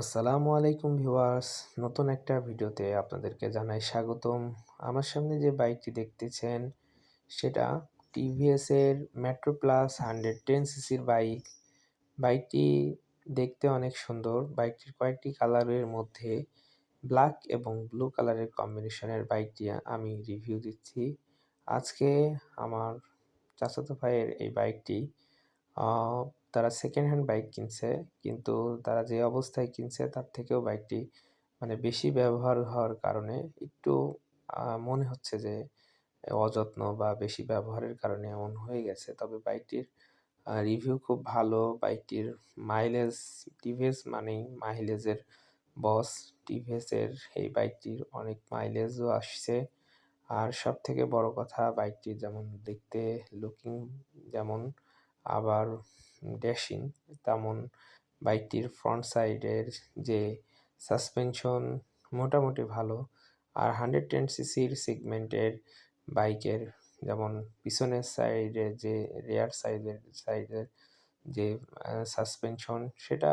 আসসালামু আলাইকুম ভিউয়ার্স। নতুন একটা ভিডিওতে আপনাদেরকে জানাই স্বাগতম। আমার সামনে যে বাইকটি দেখতেছেন, সেটা টিভিএস এর মেট্রো প্লাস হান্ড্রেড টেন সিসির বাইক। বাইকটি দেখতে অনেক সুন্দর। বাইকটির কয়েকটি কালারের মধ্যে ব্ল্যাক এবং ব্লু কালারের কম্বিনেশনের বাইকটি আমি রিভিউ দিচ্ছি। আজকে আমার চাচাতো ভাইয়ের এই বাইকটি তারা সেকেন্ড হ্যান্ড বাইক কিনছে, কিন্তু তারা যে অবস্থায় কিনছে তার থেকেও বাইকটি মানে বেশি ব্যবহার হওয়ার কারণে একটু মনে হচ্ছে যে অযত্ন বা বেশি ব্যবহারের কারণে এমন হয়ে গেছে। তবে বাইকটির রিভিউ খুব ভালো। বাইকটির মাইলেজ টিভিএস মানেই মাইলেজের বস টিভিএসের এই বাইকটির অনেক মাইলেজও আসছে। আর সব থেকে বড় কথা বাইকটি যেমন দেখতে লুকিং যেমন আবার ড্যাশিং, তেমন বাইকটির ফ্রন্ট সাইডের যে সাসপেনশন মোটামুটি ভালো। আর হান্ড্রেড টেন সিসির সেগমেন্টের বাইকের যেমন পিছনের সাইডে যে রেয়ার সাইডের সাইডের যে সাসপেনশন সেটা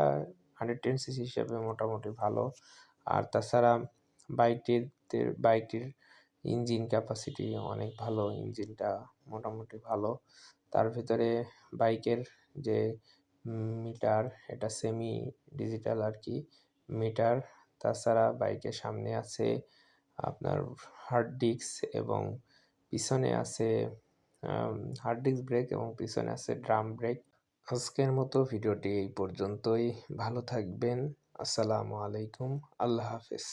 হান্ড্রেড টেন সিসি হিসেবে মোটামুটি ভালো। আর তাছাড়া বাইকটির বাইকটির ইঞ্জিন ক্যাপাসিটি অনেক ভালো ইঞ্জিনটা মোটামুটি ভালো। তার ভিতরে বাইকের যে মিটার, এটা সেমি ডিজিটাল আর কি মিটার, তাছাড়া বাইকের সামনে আছে আপনার হার্ড ডিস্ক এবং পিছনে আছে হার্ড ডিস্ক ব্রেক এবং পিছনে আছে ড্রাম ব্রেক আজকের মতো ভিডিওটি এই পর্যন্তই। ভালো থাকবেন। আসসালামু আলাইকুম। আল্লাহ হাফেজ।